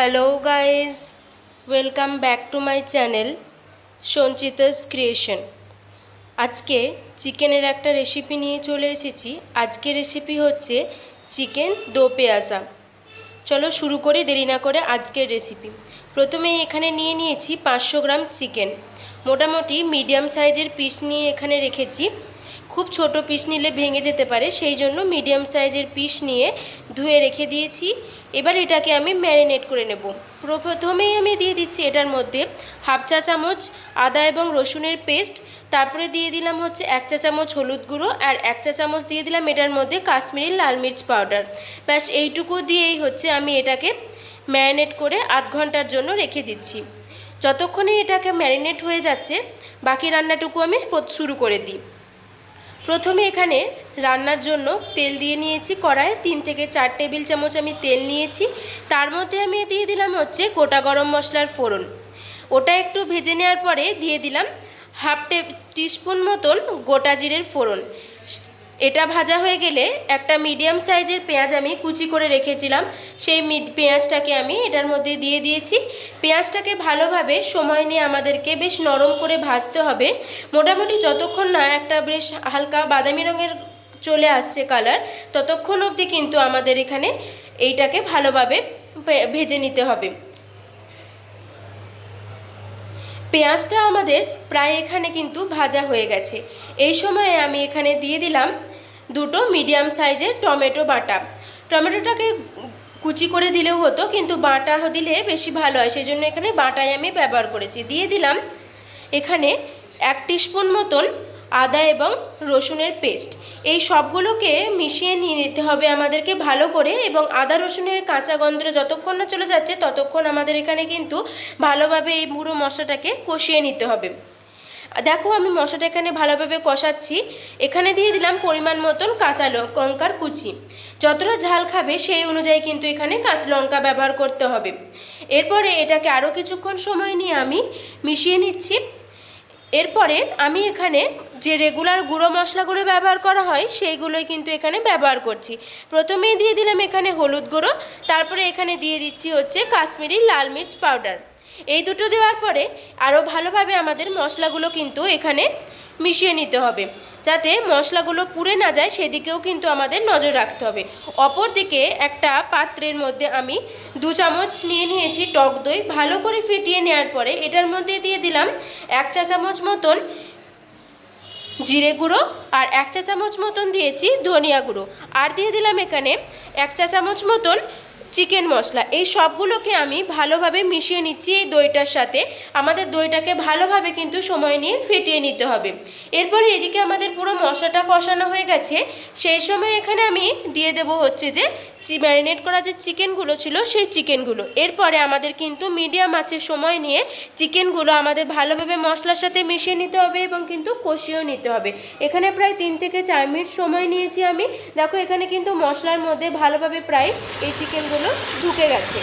Hello guys welcome back to my channel Sanchita's creation আজকে চিকেনের একটা রেসিপি নিয়ে চলে এসেছি। আজকের রেসিপি হচ্ছে চিকেন দো পেঁয়াজা। চলো শুরু করি, দেরি না করে আজকের রেসিপি প্রথমে এখানে নিয়ে নিয়েছি পাঁচশো গ্রাম চিকেন। মোটামুটি মিডিয়াম সাইজের পিস নিয়ে এখানে রেখেছি। খুব ছোট পিস নিলে ভেঙে যেতে পারে, সেই জন্য মিডিয়াম সাইজের পিস নিয়ে ধুয়ে রেখে দিয়েছি। এবার এটাকে আমি ম্যারিনেট করে নেব। প্রথমেই আমি দিয়ে দিচ্ছি এটার মধ্যে হাফ চা চামচ আদা এবং রসুনের পেস্ট তারপরে দিয়ে দিলাম হচ্ছে এক চা চামচ হলুদ গুঁড়ো আর এক চা চামচ দিয়ে দিলাম এটার মধ্যে কাশ্মীরি লাল মির্চ পাউডার ব্যাস, এইটুকু দিয়েই হচ্ছে আমি এটাকে ম্যারিনেট করে আধ ঘণ্টার জন্য রেখে দিচ্ছি। যতক্ষণে এটাকে ম্যারিনেট হয়ে যাচ্ছে, বাকি রান্নাটুকু আমি শুরু করে দিই। প্রথমে এখানে রান্নার জন্য তেল দিয়ে নিয়েছি কড়ায় তিন থেকে চার টেবিল চামচ আমি তেল নিয়েছি। তার মধ্যে আমি দিয়ে দিলাম হচ্ছে গোটা গরম মশলার ফোড়ন। ওটা একটু ভেজে নেওয়ার পরে দিয়ে দিলাম হাফ টিস্পুন মতন গোটা জিরের ফোড়ন। এটা ভাজা হয়ে গেলে একটা মিডিয়াম সাইজের পেঁয়াজ আমি কুচি করে রেখেছিলাম। সেই পেঁয়াজটাকে আমি এটার মধ্যে দিয়ে দিয়েছি। পেঁয়াজটাকে ভালোভাবে সময় নিয়ে আমাদেরকে বেশ নরম করে ভাজতে হবে। মোটামুটি যতক্ষণ না একটা বেশ হালকা বাদামি রঙের চলে আসছে কালার, ততক্ষণ অবধি কিন্তু আমাদের এখানে এইটাকে ভালোভাবে ভেজে নিতে হবে। পেঁয়াজটা আমাদের প্রায় এখানে কিন্তু ভাজা হয়ে গেছে। এই সময়ে আমি এখানে দিয়ে দিলাম দুটো মিডিয়াম সাইজের টমেটো বাটা। টমেটোটাকে কুচি করে দিলেও হতো, কিন্তু বাটা দিলে বেশি ভালো হয়। সেই জন্য এখানে বাটাই আমি ব্যবহার করেছি। দিয়ে দিলাম এখানে এক স্পুন মতন আদা এবং রসুনের পেস্ট এই সবগুলোকে মিশিয়ে নিয়ে নিতে হবে আমাদেরকে ভালো করে, এবং আদা রসুনের কাঁচা গন্ধটা যতক্ষণ না চলে যাচ্ছে, ততক্ষণ আমাদের এখানে কিন্তু ভালোভাবে এই পুরো মশলাটাকে কষিয়ে নিতে হবে। দেখো আমি মশলাটা এখানে ভালোভাবে কষাচ্ছি। এখানে দিয়ে দিলাম পরিমাণ মতন কাঁচা লঙ্কার কুচি। যতটা ঝাল খাবে সেই অনুযায়ী কিন্তু এখানে কাঁচা লঙ্কা ব্যবহার করতে হবে। এরপরে এটাকে আরও কিছুক্ষণ সময় নিয়ে আমি মিশিয়ে নিচ্ছি। এরপরে আমি এখানে যে রেগুলার গুঁড়ো মশলাগুলো ব্যবহার করা হয়, সেইগুলোই কিন্তু এখানে ব্যবহার করছি। প্রথমেই দিয়ে দিলাম এখানে হলুদ গুঁড়ো, তারপরে এখানে দিয়ে দিচ্ছি হচ্ছে কাশ্মীরি লাল মির্চ পাউডার। এই দুটো দেওয়ার পরে আরও ভালোভাবে আমাদের মশলাগুলো কিন্তু এখানে মিশিয়ে নিতে হবে। যাতে মশলাগুলো পুড়ে না যায়, সেদিকেও কিন্তু আমাদের নজর রাখতে হবে। অপর দিকে একটা পাত্রের মধ্যে আমি দু চামচ নিয়ে নিয়েছি টক দই। ভালো করে ফিটিয়ে নেওয়ার পরে এটার মধ্যে দিয়ে দিলাম এক চা চামচ মতন জিরে গুঁড়ো আর এক চা চামচ মতন দিয়েছি ধনিয়া গুঁড়ো। আর দিয়ে দিলাম এখানে এক চা চামচ মতন চিকেন মশলা, এই সবগুলোকে আমি ভালোভাবে মিশিয়ে নিচ্ছি এই দইটার সাথে। আমাদের দইটাকে ভালোভাবে কিন্তু সময় নিয়ে ফেটিয়ে নিতে হবে। এরপরে এদিকে আমাদের পুরো মশলাটা কষানো হয়ে গেছে। সেই সময় এখানে আমি দিয়ে দেব হচ্ছে যে ম্যারিনেট করা যে চিকেনগুলো ছিল, সেই চিকেনগুলো। এরপরে আমাদের কিন্তু মিডিয়াম আঁচের সময় নিয়ে চিকেনগুলো আমাদের ভালোভাবে মশলার সাথে মিশিয়ে নিতে হবে এবং কিন্তু কষিয়েও নিতে হবে। এখানে প্রায় তিন থেকে চার মিনিট সময় নিয়েছি আমি। দেখো এখানে কিন্তু মশলার মধ্যে ভালোভাবে প্রায় এই চিকেনগুলো ঢুকে গেছে।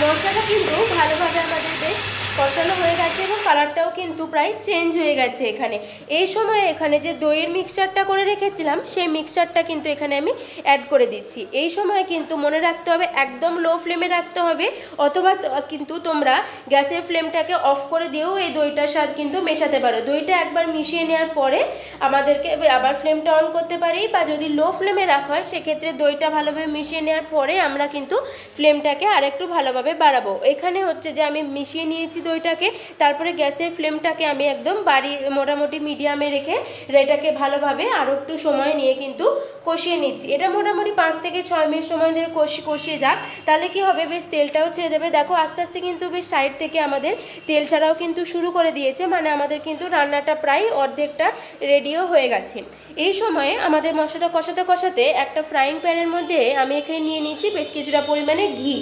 মশলাটা কিন্তু ভালোভাবে আমাদের বেশ কষানো হয়ে গেছে এবং কালারটাও কিন্তু প্রায় চেঞ্জ হয়ে গেছে এখানে। এই সময় এখানে যে দইয়ের মিক্সচারটা করে রেখেছিলাম, সেই মিক্সচারটা কিন্তু এখানে আমি অ্যাড করে দিচ্ছি। এই সময় কিন্তু মনে রাখতে হবে, একদম লো ফ্লেমে রাখতে হবে, অথবা কিন্তু তোমরা গ্যাসের ফ্লেমটাকে অফ করে দিয়েও এই দইটার স্বাদ কিন্তু মেশাতে পারো। দইটা একবার মিশিয়ে নেওয়ার পরে আমাদেরকে আবার ফ্লেমটা অন করতে পারি বা যদি লো ফ্লেমে রাখা হয়, সেক্ষেত্রে দইটা ভালোভাবে মিশিয়ে নেওয়ার পরে আমরা কিন্তু ফ্লেমটাকে আরেকটু ভালোভাবে বাড়াবো। এখানে হচ্ছে যে আমি মিশিয়ে নিয়েছি দইটাকে তারপরে গ্যাসের ফ্লেমটাকে আমি একদম বাড়ি, মোটামুটি মিডিয়ামে রেখে এটাকে ভালোভাবে আরও একটু সময় নিয়ে কিন্তু কষিয়ে নিচ্ছি। এটা মোটামুটি পাঁচ থেকে ছয় মিনিট সময় দিয়ে কষি, কষিয়ে যাক, তাহলে কি হবে? বেশ তেলটাও ছেড়ে দেবে। দেখো, আস্তে আস্তে কিন্তু বেশ সাইড থেকে আমাদের তেল ছাড়াও কিন্তু শুরু করে দিয়েছে মানে আমাদের কিন্তু রান্নাটা প্রায় অর্ধেকটা রেডিও হয়ে গেছে। এই সময়ে আমাদের মশলাটা কষাতে কষাতে একটা ফ্রাইং প্যানের মধ্যে আমি এখানে নিয়ে নিচ্ছি বেশ কিছুটা পরিমাণে ঘি।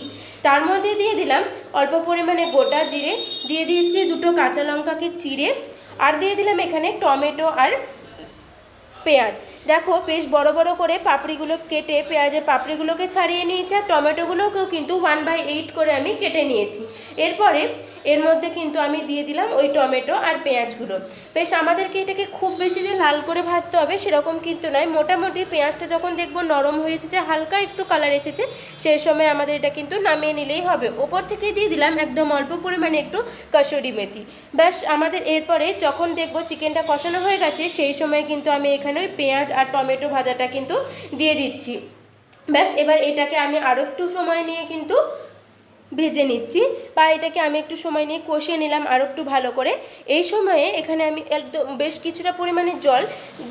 তার মধ্যে দিয়ে দিলাম অল্প পরিমাণে গোটা জিরে, দিয়ে দিয়েছি দুটো কাঁচা লঙ্কাকে চিড়ে, আর দিয়ে দিলাম এখানে টমেটো আর পেঁয়াজ। দেখো বেশ বড় বড় করে পাপড়িগুলো কেটে পেঁয়াজের পাপড়িগুলোকে ছাড়িয়ে নিয়েছি, আর টমেটোগুলোকেও কিন্তু ওয়ান বাই এইট করে আমি কেটে নিয়েছি। এরপরে এর মধ্যে কিন্তু আমি দিয়ে দিলাম ওই টমেটো আর পেঁয়াজগুলো। বেশ, আমাদেরকে এটাকে খুব বেশি যে লাল করে ভাজতে হবে সেরকম কিন্তু নয়। মোটামুটি পেঁয়াজটা যখন দেখব নরম হয়ে এসেছে, হালকা একটু কালার এসেছে, সেই সময় আমাদের এটা কিন্তু নামিয়ে নিলেই হবে। ওপর থেকে দিয়ে দিলাম একদম অল্প পরিমাণে একটু কসুরি মেথি। ব্যাস আমাদের এরপরে যখন দেখব চিকেনটা কষানো হয়ে গেছে, সেই সময় কিন্তু আমি এখানে ওই পেঁয়াজ আর টমেটো ভাজাটা কিন্তু দিয়ে দিচ্ছি। ব্যাস এবার এটাকে আমি আরও একটু সময় নিয়ে কিন্তু ভেজে নিচ্ছি বা এটাকে আমি একটু সময় নিয়ে কষিয়ে নিলাম আরও একটু ভালো করে। এই সময়ে এখানে আমি একদম বেশ কিছুটা পরিমাণে জল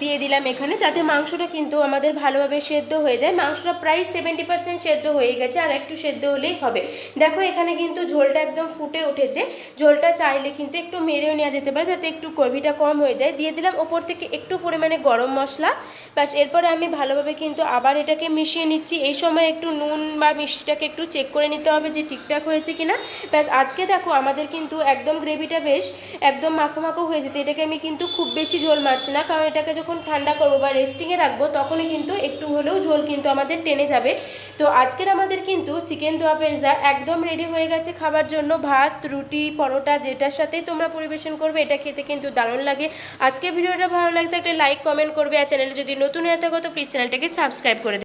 দিয়ে দিলাম এখানে যাতে মাংসটা কিন্তু আমাদের ভালোভাবে সেদ্ধ হয়ে যায়। মাংসটা প্রায় সেভেন্টি পার্সেন্ট সেদ্ধ হয়ে গেছে, আর একটু সেদ্ধ হলেই হবে। দেখো এখানে কিন্তু ঝোলটা একদম ফুটে উঠেছে। ঝোলটা চাইলে কিন্তু একটু মেরেও নেওয়া যেতে পারে যাতে একটু গ্রেভিটা কম হয়ে যায়। দিয়ে দিলাম ওপর থেকে একটু পরিমাণে গরম মশলা। ব্যাস, এরপরে আমি ভালোভাবে কিন্তু আবার এটাকে মিশিয়ে নিচ্ছি। এই সময় একটু নুন বা মিষ্টিটাকে একটু চেক করে নিতে হবে যে ঠিকঠাক হয়েছে কিনা? ব্যাস, আজকে দেখো আমাদের কিন্তু একদম গ্রেভিটা বেশ একদম মাখো মাখো হয়ে এসেছে। এটাকে আমি কিন্তু খুব বেশি ঝোল মারছি না, কারণ এটাকে যখন ঠান্ডা করব বা রেস্টিংয়ে রাখব, তখনই কিন্তু একটু হলেও ঝোল কিন্তু আমাদের টেনে যাবে। তো আজকের আমাদের কিন্তু চিকেন দোয়া পেজা একদম রেডি হয়ে গেছে খাবার জন্য। ভাত, রুটি, পরোটা, যেটার সাথেই তোমরা পরিবেশন করবে, এটা খেতে কিন্তু দারুণ লাগে। আজকে ভিডিওটা ভালো লাগতে একটা লাইক কমেন্ট করবে। আর চ্যানেলে যদি নতুন হয়ে থাকো, তো প্লিজ চ্যানেলটাকে সাবস্ক্রাইব করে